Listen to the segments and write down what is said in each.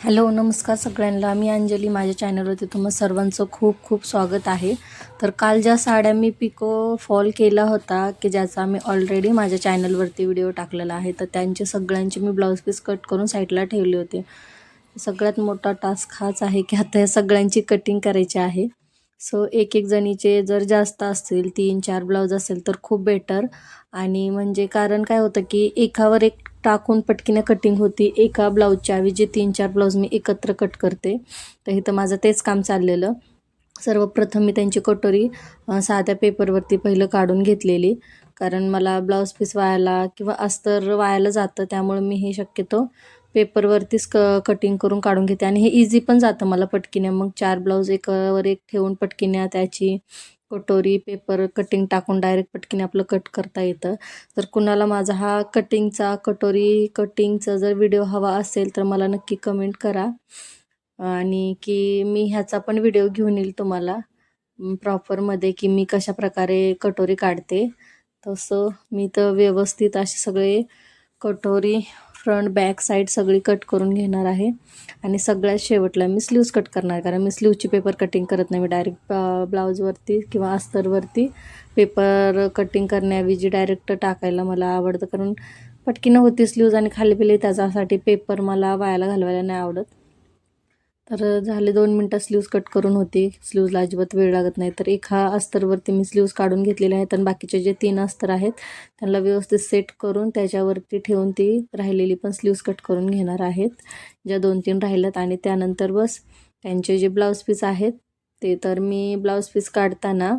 Hello नमस्कार सगळ्यांना. मी अंजली. माझ्या चॅनलवरती तुम्हा सर्वांचं खूप खूप स्वागत आहे. तर काल ज्या साड्या मी पिको फॉल केला होता की ज्याचा मी ऑलरेडी माझ्या चॅनलवरती व्हिडिओ टाकलेला आहे तर त्यांचे सगळ्यांचे मी ब्लाऊज पीस कट करून साईडला ठेवले होते. सगळ्यात मोठा टास्क हाच आहे की आता या सगळ्यांची कटिंग करायची आहे. सो एक एक जणीचे जर जास्त असतील तीन चार ब्लाऊज असेल तर खूप बेटर आणि म्हणजे कारण काय होतं की एकावर एक टाकून पटकीने कटिंग होती. एका ब्लाऊजच्या ऐवजी तीन चार ब्लाऊज मी एकत्र कट करते. तर इथं माझं तेच काम चाललेलं. सर्वप्रथम मी त्यांची कटोरी साध्या पेपरवरती पहिलं काढून घेतलेली. कारण मला ब्लाऊज पीस वायाला किंवा अस्तर वायाला जातं त्यामुळे मी हे शक्यतो पेपरवरतीच क कटिंग करून काढून घेते. आणि हे इझी पण जातं मला पटकीने. मग चार ब्लाऊज एकावर एक ठेवून पटकीने त्याची कटोरी पेपर कटिंग टाकून डायरेक्ट पटकीने आपलं कट करता येतं. तर कुणाला माझा हा कटिंगचा कटोरी कटिंगचा जर व्हिडिओ हवा असेल तर मला नक्की कमेंट करा. आणि की मी ह्याचा पण व्हिडिओ घेऊन येईल तुम्हाला प्रॉपरमध्ये की मी कशा प्रकारे कटोरी काढते. तसं मी तर व्यवस्थित असे सगळे कटोरी फ्रंट बॅक साईड सगळी कट करून घेणार आहे. आणि सगळ्यात शेवटला मी स्लीव्स कट करणार कारण मी स्लीवची पेपर कटिंग करत नाही मी. डायरेक्ट ब्लाऊजवरती किंवा अस्तरवरती पेपर कटिंग करण्याऐवजी डायरेक्ट टाकायला मला आवडतं. कारण पटकीनं होती स्लीव्ज आणि खाली पिली त्याच्यासाठी पेपर मला वायाला घालवायला नाही आवडत. तर झाले दोन मिनटात स्लीव्ज कट करून होती. स्लीव्जला अजिबात वेळ लागत नाही. तर एका अस्तरवरती मी स्लीव्ज काढून घेतलेले आहेत आणि बाकीचे जे तीन अस्तर आहेत त्यांना व्यवस्थित सेट करून त्याच्यावरती ठेवून ती राहिलेली पण स्लीव्ज कट करून घेणार आहेत. ज्या दोन तीन राहिल्यात आणि त्यानंतर बस त्यांचे जे ब्लाऊज पीस आहेत ते तर मी ब्लाऊज पीस काढताना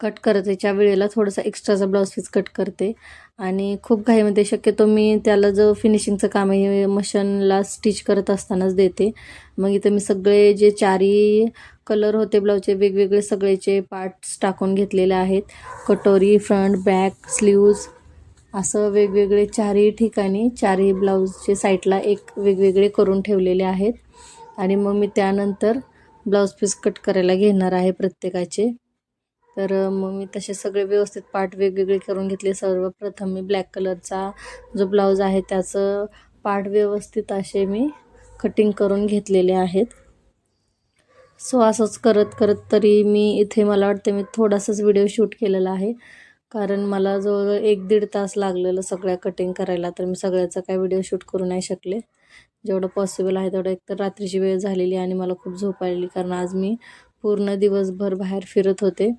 कट करतेच्या वेळेला थोडंसं एक्स्ट्राचा ब्लाऊज पीस कट करते. आणि खूप घाईमध्ये शक्यतो मी त्याला जो फिनिशिंगचं काम आहे मशीनला स्टिच करत असतानाच देते. मग इथं मी सगळे जे चारी कलर होते ब्लाऊजचे वेगवेगळे सगळेचे पार्ट्स टाकून घेतलेले आहेत. कटोरी फ्रंट बॅक स्लीव्ज असं वेगवेगळे चारही ठिकाणी चारही ब्लाऊजचे साईडला एक वेगवेगळे करून ठेवलेले आहेत. आणि मग मी त्यानंतर ब्लाऊज पीस कट करायला घेणार आहे प्रत्येकाचे. तर मग मी तसे सगळे व्यवस्थित पार्ट वेगवेगळे करून घेतले. सर्वप्रथम मी ब्लॅक कलरचा जो ब्लाऊज आहे त्याचं पार्ट व्यवस्थित असे मी कटिंग करून घेतलेले आहेत. सो असंच करत करत तरी मी इथे मला वाटते मी थोडासाच व्हिडिओ शूट केलेला आहे. कारण मला जवळजवळ एक दीड तास लागलेलं सगळ्या कटिंग करायला तर मी सगळ्याचा काय व्हिडिओ शूट करू नाही शकले. जेवढं पॉसिबल आहे तेवढं एकतर रात्रीची वेळ झालेली आणि मला खूप झोप आलेली कारण आज मी पूर्ण दिवसभर बाहेर फिरत होते.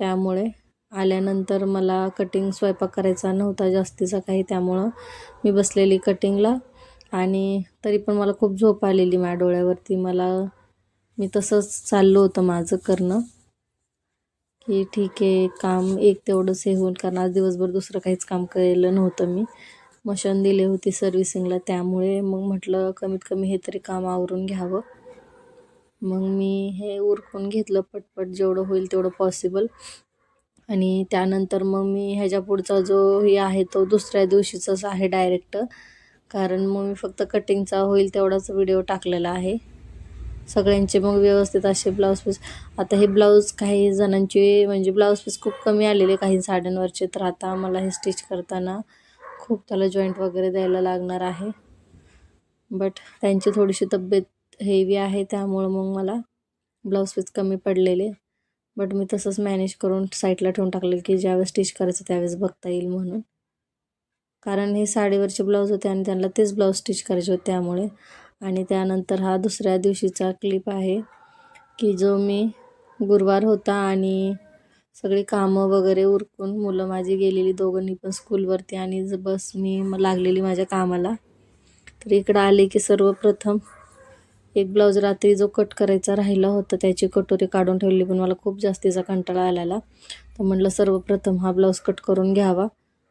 त्यामुळे आल्यानंतर मला कटिंग स्वयंपाक करायचा नव्हता जास्तीचा काही त्यामुळं मी बसलेली कटिंगला आणि तरी पण मला खूप झोप आलेली माझ्या डोळ्यावरती. मला मी तसंच चाललं होतं माझं करणं. की ठीक आहे काम एक तेवढंच हे होईल कारण आज दिवसभर दुसरं काहीच काम केलं नव्हतं मी. मशीन दिली होती सर्व्हिसिंगला त्यामुळे मग म्हटलं कमीत कमी हे तरी काम आवरून घ्यावं. मग मी हे उरकून घेतलं पटपट जेवढं होईल तेवढं पॉसिबल आणि त्यानंतर मग मी ह्याच्या पुढचा जो हे आहे तो दुसऱ्या दिवशीचाच आहे डायरेक्ट कारण मग मी फक्त कटिंगचा होईल तेवढाच व्हिडिओ टाकलेला आहे. सगळ्यांचे मग व्यवस्थित असे ब्लाऊज पीस आता हे ब्लाऊज काही जणांचे म्हणजे ब्लाऊज पीस खूप कमी आलेले काही साड्यांवरचे तर आता मला हे स्टिच करताना खूप त्याला जॉईंट वगैरे द्यायला लागणार आहे. बट त्यांची थोडीशी तब्येत हेवी आहे त्यामुळं मग मला ब्लाऊज पीस कमी पडलेले. बट मी तसंच मॅनेज करून साईडला ठेवून टाकले की ज्यावेळेस स्टिच करायचं त्यावेळेस बघता येईल म्हणून. कारण हे साडीवरचे ब्लाऊज होते आणि त्यांना तेच ब्लाऊज स्टिच करायचे होते त्यामुळे. आणि त्यानंतर हा दुसऱ्या दिवशीचा क्लिप आहे की जो मी गुरुवार होता आणि सगळी कामं वगैरे उरकून मुलं माझी गेलेली दोघांनी पण स्कूलवरती आणि ज- बस मी लागलेली माझ्या कामाला. तर इकडं आले की सर्वप्रथम एक ब्लाऊज रात्री जो कट करायचा राहिला होता त्याची कटोरी काढून ठेवली पण मला खूप जास्तीचा कंटाळा आलेला. तर म्हटलं सर्वप्रथम हा ब्लाऊज कट करून घ्यावा.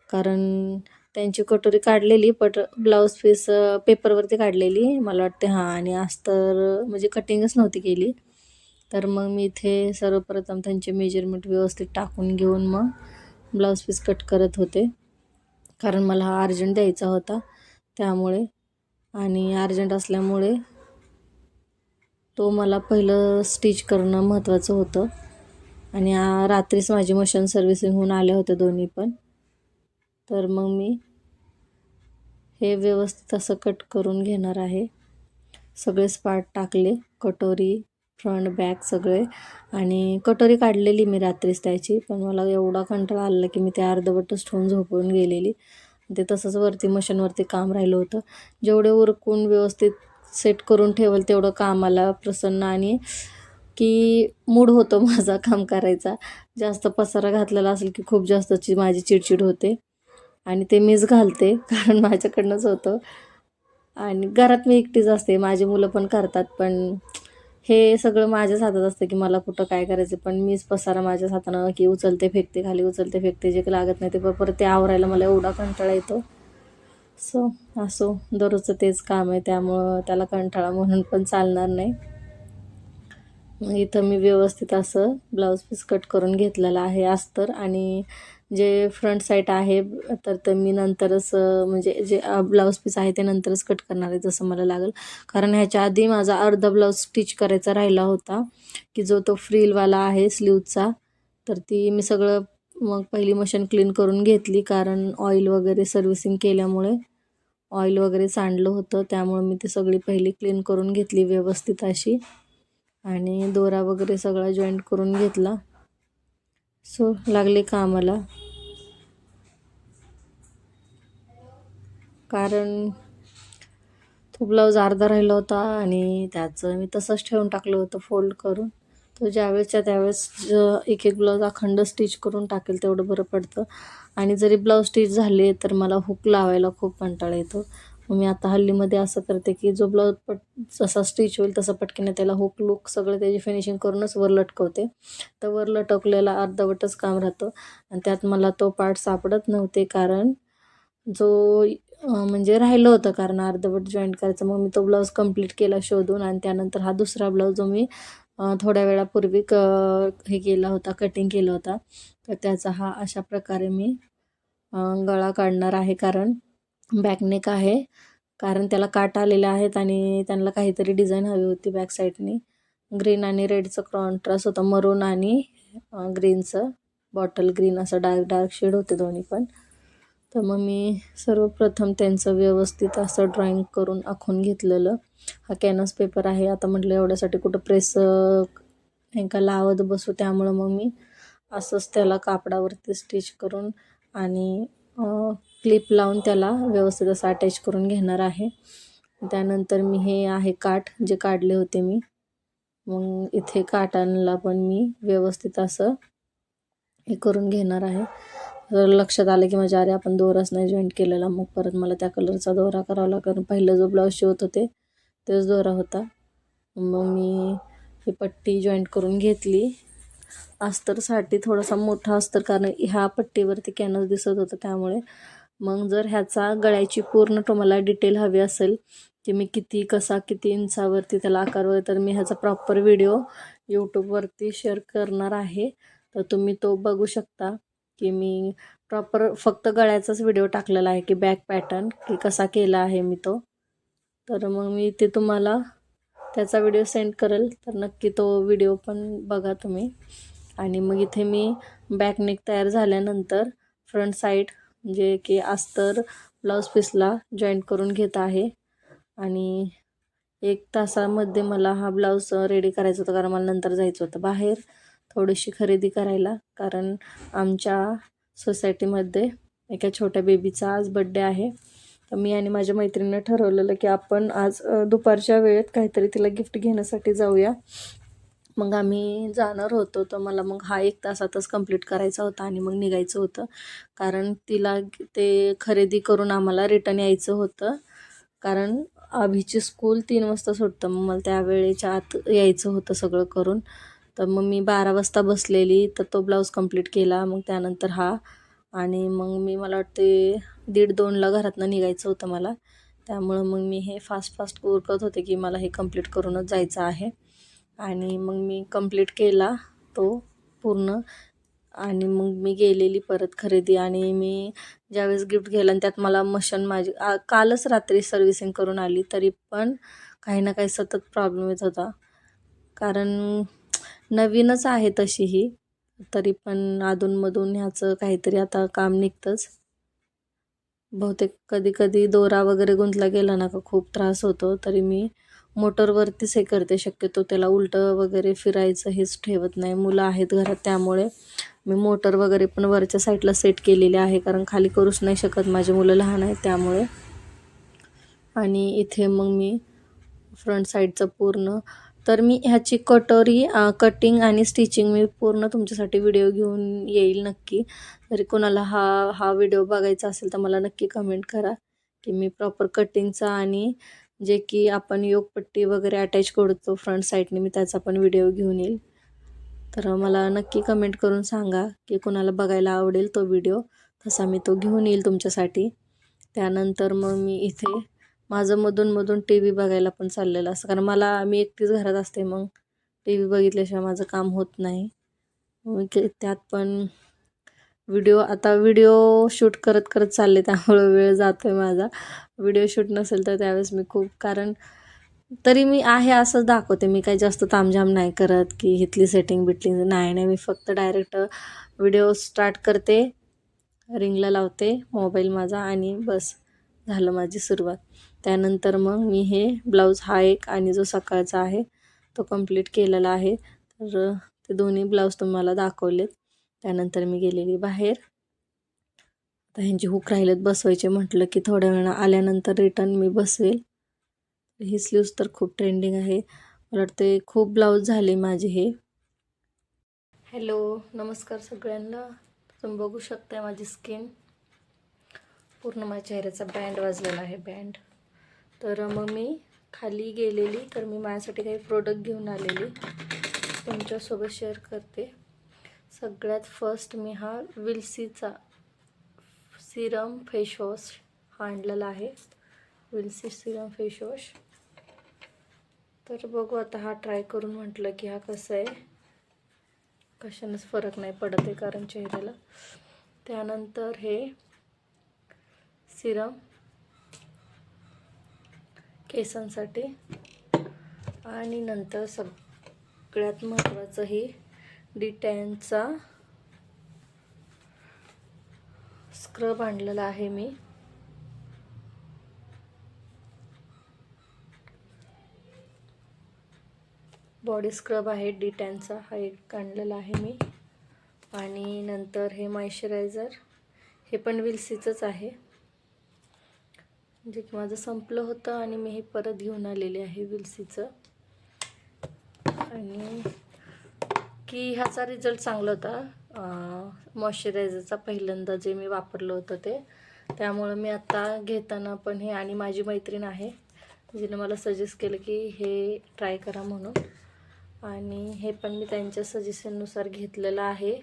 कारण त्यांची कटोरी काढलेली बट ब्लाऊज पीस पेपरवरती काढलेली. मला वाटते हां आणि आज तर म्हणजे कटिंगच नव्हती केली. तर मग मी इथे सर्वप्रथम त्यांचे मेजरमेंट व्यवस्थित टाकून घेऊन मग ब्लाऊज पीस कट करत होते. कारण मला हा अर्जंट द्यायचा होता त्यामुळे. आणि अर्जंट असल्यामुळे तो मला पहिलं स्टिच करणं महत्त्वाचं होतं. आणि रात्रीच माझी मशीन सर्व्हिसिंग होऊन आले होते दोन्ही पण. तर मग मी हे व्यवस्थित असं कट करून घेणार आहे. सगळे स्पार्ट टाकले कटोरी फ्रंट बॅक सगळे. आणि कटोरी काढलेली मी रात्रीच त्याची पण मला एवढा कंटाळा आला की मी ते अर्धवटच ठेवून झोपून गेलेली. ते तसंच वरती मशीनवरती काम राहिलं होतं. जेवढे उरकून व्यवस्थित सेट करून ठेवेल तेवढं कामाला प्रसन्न आणि की मूड होतो माझा काम करायचा. जास्त पसारा घातलेला असेल की खूप जास्त ची माझी चिडचिड होते. आणि ते मीच घालते कारण माझ्याकडनंच होतं. आणि घरात मी एकटीच असते माझी मुलं पण करतात पण हे सगळं माझ्याच हातात असतं की मला कुठं काय करायचं पण मीच पसारा माझ्याच हातानं की उचलते फेकते खाली उचलते फेकते जे लागत नाही ते परत ते आवरायला मला एवढा कंटाळा येतो. सो असो. दररोजचं तेच काम आहे त्यामुळं त्याला कंटाळा म्हणून पण चालणार नाही. मग इथं मी व्यवस्थित असं ब्लाऊज पीस कट करून घेतलेलं आहे अस्तर आणि जे फ्रंट साईड आहे तर ते मी नंतरच म्हणजे जे ब्लाऊज पीस आहे ते नंतरच कट करणार आहे जसं मला लागेल. कारण ह्याच्या आधी माझा अर्धा ब्लाऊज स्टिच करायचा राहिला होता की जो तो फ्रीलवाला आहे स्लीवचा तर ती मी सगळं मग पहिली मशीन क्लीन करून घेतली. कारण ऑइल वगैरे सर्व्हिसिंग केल्यामुळे ऑइल वगैरे सांडलं होतं त्यामुळं मी ती सगळी पहिली क्लीन करून घेतली व्यवस्थित अशी. आणि दोरा वगैरे सगळा जॉईंट करून घेतला. सो लागले कामाला. कारण तो ब्लाऊज अर्धा राहिला होता आणि त्याचं मी तसंच ठेवून टाकलं होतं फोल्ड करून. तो ज्यावेळेसच्या त्यावेळेस एक एक ब्लाऊज अखंड स्टिच करून टाकेल तेवढं बरं पडतं. आणि जरी ब्लाऊज स्टिच झाले तर मला हुक लावायला खूप कंटाळा येतो. मग मी आता हल्लीमध्ये असं करते की जो ब्लाऊज पट जसा स्टिच होईल तसं पटकीने त्याला हुक लुक सगळं त्याची फिनिशिंग करूनच वर लटकवते. तर वर लटकलेला अर्धवटच काम राहतं. आणि त्यात मला तो पार्ट सापडत नव्हते कारण जो म्हणजे राहिलं होतं कारण अर्धवट जॉईंट करायचं. मग मी तो ब्लाऊज कंप्लीट केला शोधून आणि त्यानंतर हा दुसरा ब्लाऊज जो मी थोड्या वेळापूर्वी क हे केला होता कटिंग केला होता. तर त्याचा हा अशा प्रकारे मी गळा काढणार आहे. कारण बॅकनेक आहे. कारण त्याला काट आलेले आहेत आणि त्यांना काहीतरी डिझाईन हवी होती बॅक साईडनी ग्रीन आणि रेडचं कॉन्ट्रास्ट होतं. मरून आणि ग्रीनचं बॉटल ग्रीन असं डार्क डार्क शेड होते दोन्ही पण. तर मग मी सर्वप्रथम त्यांचं व्यवस्थित असं ड्रॉइंग करून आखून घेतलेलं. हा कॅनस पेपर आहे. आता म्हटलं एवढ्यासाठी कुठं प्रेस नाही का लावत बसू. त्यामुळं मग मी असंच त्याला कापडावरती स्टिच करून आणि क्लिप लावून त्याला व्यवस्थित असं अटॅच करून घेणार आहे. त्यानंतर मी हे आहे काठ जे काढले होते मी. मग इथे काटांना पण मी व्यवस्थित असं हे करून घेणार आहे. लक्षात आलं की माझ्या अरे आपण दोराच नाही जॉईंट केलेला मग परत मला त्या कलरचा दोरा करावा लागला. पहिलं जो ब्लाऊज शिवत होते तोच दोरा होता. मग मी ही पट्टी जॉईंट करून घेतली. अस्तरसाठी थोडासा मोठा अस्तर कारण ह्या पट्टीवरती कॅनस दिसत होतं त्यामुळे. मग जर ह्याचा गळ्याची पूर्ण तुम्हाला डिटेल हवी असेल की मी किती कसा किती इंचावरती त्याला आकार वगैरे तर मी ह्याचा प्रॉपर व्हिडिओ यूट्यूबवरती शेअर करणार आहे. तर तुम्ही तो बघू शकता. की मी प्रॉपर फक्त गळ्याचाच व्हिडिओ टाकलेला आहे की बॅक पॅटर्न की कसा केला आहे मी तो. तर मग मी ते तुम्हाला त्याचा व्हिडिओ सेंड करेल. तर नक्की तो व्हिडिओ पण बघा तुम्ही. आणि मग इथे मी बॅक नेक तयार झाल्यानंतर फ्रंट साईड म्हणजे की अस्तर ब्लाऊज पीसला जॉईंट करून घेत आहे. आणि एक तासामध्ये मला हा ब्लाऊज रेडी करायचा होता कारण मला नंतर जायचं होतं बाहेर. थोडीशी खरेदी करायला. कारण आमच्या सोसायटीमध्ये एका छोट्या बेबीचा आज बड्डे आहे. तर मी आणि माझ्या मैत्रिणीनं ठरवलेलं की आपण आज दुपारच्या वेळेत काहीतरी तिला गिफ्ट घेण्यासाठी जाऊया. मग आम्ही जाणार होतो. तर मला मग हा एक तासातच कंप्लीट करायचा होता आणि मग निघायचं होतं. कारण तिला ते खरेदी करून आम्हाला रिटर्न यायचं होतं. कारण आभीची स्कूल तीन वाजता सुटतं. मग मला त्यावेळेच्या आत यायचं होतं सगळं करून. तर मग मी बारा वाजता बसलेली तर तो ब्लाऊज कंप्लीट केला मग त्यानंतर हा. आणि मग मी मला वाटते दीड दोनला घरातनं निघायचं होतं मला. त्यामुळं मग मी हे फास्ट फास्ट उरकत होते की मला हे कंप्लीट करूनच जायचं आहे. आणि मग मी कंप्लीट केला तो पूर्ण. आणि मग मी गेलेली परत खरेदी. आणि मी ज्यावेळेस गिफ्ट घ्यायला आणि त्यात मला मशन माझी कालच रात्री सर्व्हिसिंग करून आली तरी पण काही ना काही सतत प्रॉब्लेम येत होता. कारण नवीनच आहे तशी ही तरी पण अधूनमधून ह्याचं काहीतरी आता काम निघतंच. बहुतेक कधी कधी दोरा वगैरे गुंतला गेला ना का खूप त्रास होतो. तरी मी मोटरवरतीच हे करते. शक्यतो त्याला उलटं वगैरे फिरायचं हेच ठेवत नाही. मुलं आहेत घरात त्यामुळे मी मोटर वगैरे पण वरच्या साईडला सेट केलेली आहे. कारण खाली करूच नाही शकत. माझे मुलं लहान आहेत त्यामुळे. आणि इथे मग मी फ्रंट साईडचं पूर्ण तर मी ह्याची कटोरी कटिंग आणि स्टिचिंग मी पूर्ण तुमच्यासाठी व्हिडिओ घेऊन येईल नक्की. तरी कोणाला हा हा व्हिडिओ बघायचा असेल तर मला नक्की कमेंट करा की मी प्रॉपर कटिंगचा आणि जे की आपण योगपट्टी वगैरे अटॅच करतो फ्रंट साईडने मी त्याचा पण व्हिडिओ घेऊन येईल. तर मला नक्की कमेंट करून सांगा की कोणाला बघायला आवडेल तो व्हिडिओ तसा मी तो घेऊन येईल तुमच्यासाठी. त्यानंतर मग मी इथे माझं मधून टी व्ही बघायला पण चाललेलं असतं. कारण मला मी एकटीच घरात असते मग. टी व्ही बघितल्याशिवाय माझं काम होत नाही. त्यात पण व्हिडिओ आता व्हिडिओ शूट करत करत चालले त्यामुळं वेळ जातो आहे माझा. व्हिडिओ शूट नसेल तर त्यावेळेस मी खूप कारण तरी मी आहे असंच दाखवते. मी काही जास्त तामझाम नाही करत की इथली सेटिंग बिटली. नाही नाही मी फक्त डायरेक्ट व्हिडिओ स्टार्ट करते रिंगला लावते मोबाईल माझा आणि बस झालं माझी सुरुवात. त्यानंतर मग मी हे ब्लाऊज हा एक आणि जो सकाळचा आहे तो कंप्लीट केलेला आहे. तर ते दोन्ही ब्लाऊज तुम्हाला दाखवलेत. त्यानंतर मी गेलेली बाहेर. आता ह्यांची हुक राहिलेत बसवायचे म्हटलं की थोड्या वेळा आल्यानंतर रिटर्न मी बसवेल. ही स्लीव्स तर खूप ट्रेंडिंग आहे. मला वाटते खूप ब्लाऊज झाले माझे हे. हॅलो नमस्कार सगळ्यांना. तुम्ही बघू शकता माझी स्किन पूर्ण माझ्या चेहऱ्याचा बँड वाजलेला आहे बँड तर मग मी खाली गेलेली तर मी माझ्यासाठी काही प्रोडक्ट घेऊन आलेली. तुमच्यासोबत शेअर करते. सगळ्यात फर्स्ट मी हा विल्सीचा सिरम फेशवॉश हा आणलेला आहे. विल्सी सिरम फेशवॉश तर बघू आता हा ट्राय करून म्हटलं की हा कसं आहे. कशानंच फरक नाही पडत आहे कारण चेहऱ्याला. त्यानंतर हे सिरम केसांसाठी. आणि नंतर सगळ्यात महत्त्वाचं हे डिटॅनचा स्क्रब आणलेला आहे मी. बॉडी स्क्रब आहे डिटॅनचा हा एक आणलेला आहे मी. आणि नंतर हे मॉइश्चरायझर हे पण विल्सीचंच आहे. जे की माझं संपलं होतं आणि मी हे परत घेऊन आलेले आहे विल्सीचं. आणि की ह्याचा रिझल्ट चांगला होता. मॉइश्चरायझरचा पहिल्यांदा जे मी वापरलं होतं ते. त्यामुळं मी आता घेताना पण हे आणि माझी मैत्रीण आहे. जिने मला सजेस्ट केलं की हे ट्राय करा म्हणून. आणि हे पण मी त्यांच्या सजेशननुसार घेतलेलं आहे.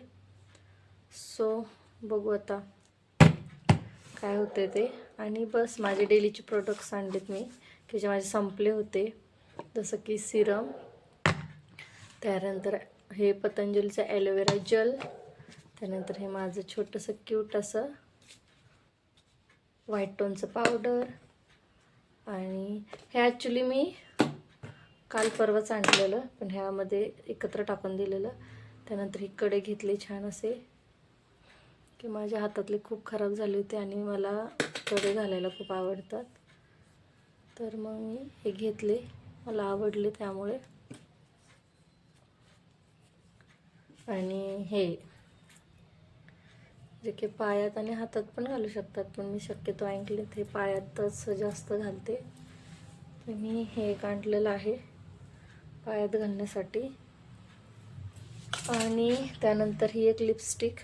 सो बघू आता. काय होते ते? आणि बस माझे डेलीचे प्रोडक्ट्स आणलेत मी. की जे माझे संपले होते. जसं की सिरम त्यानंतर हे पतंजलीचं ॲलोवेरा जल त्यानंतर हे माझं छोटंसं क्यूट असं व्हाईट टोनचं पावडर आणि हे ॲक्च्युली मी काल परवाच आणलेलं पण ह्यामध्ये एकत्र टाकून दिलेलं. त्यानंतर ही कडे घेतली छान असे. की माझ्या हातातले खूप खराब झाले होते आणि मला कडे घालायला खूप आवडतात. तर मग मी हे घेतले. मला आवडले त्यामुळे. आणि हे जे की पायात आणि हातात पण घालू शकतात पण मी शक्यतो ऐकले ते पायातच जास्त घालते. तर मी हे एक आणलेलं आहे पायात घालण्यासाठी. आणि त्यानंतर ही एक लिपस्टिक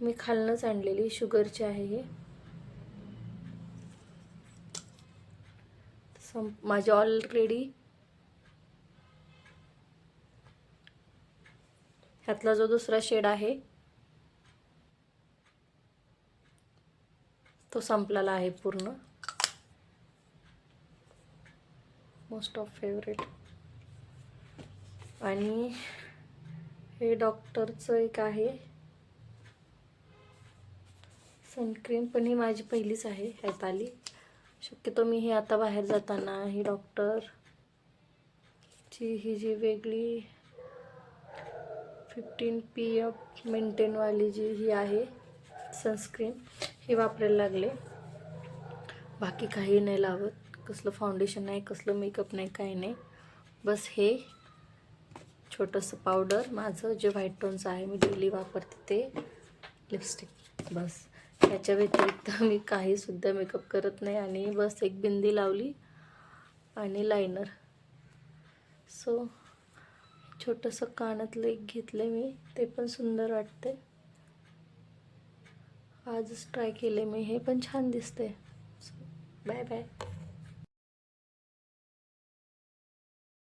मी खालनंच आणलेली शुगरची आहे ही. सं माझी ऑलरेडी ह्यातला जो दुसरा शेड आहे तो संपलेला आहे पूर्ण. मोस्ट ऑफ फेवरेट आणि हे डॉक्टरचं एक आहे. सनक्रीम पण ही माझी पहिलीच आहे ह्यात आली शक्यतो मी हे आता बाहेर जाताना ही डॉक्टरची ही जी वेगळी फिफ्टीन पी एफ मेंटेनवाली जी ही आहे सनस्क्रीन हे वापरायला लागले. बाकी काही नाही लावत. कसलं फाउंडेशन नाही कसलं मेकअप नाही काही नाही. बस हे छोटंसं पावडर माझं जे व्हाईट टोनचं आहे मी डेली वापरते ते लिपस्टिक बस. त्याच्या व्यतिरिक्त मी काहीसुद्धा मेकअप करत नाही आणि बस एक बिंदी लावली आणि लायनर सो छोटंसं कानातलं एक घेतलं मी ते पण सुंदर वाटते आजच ट्राय केले मी हे पण छान दिसते बाय बाय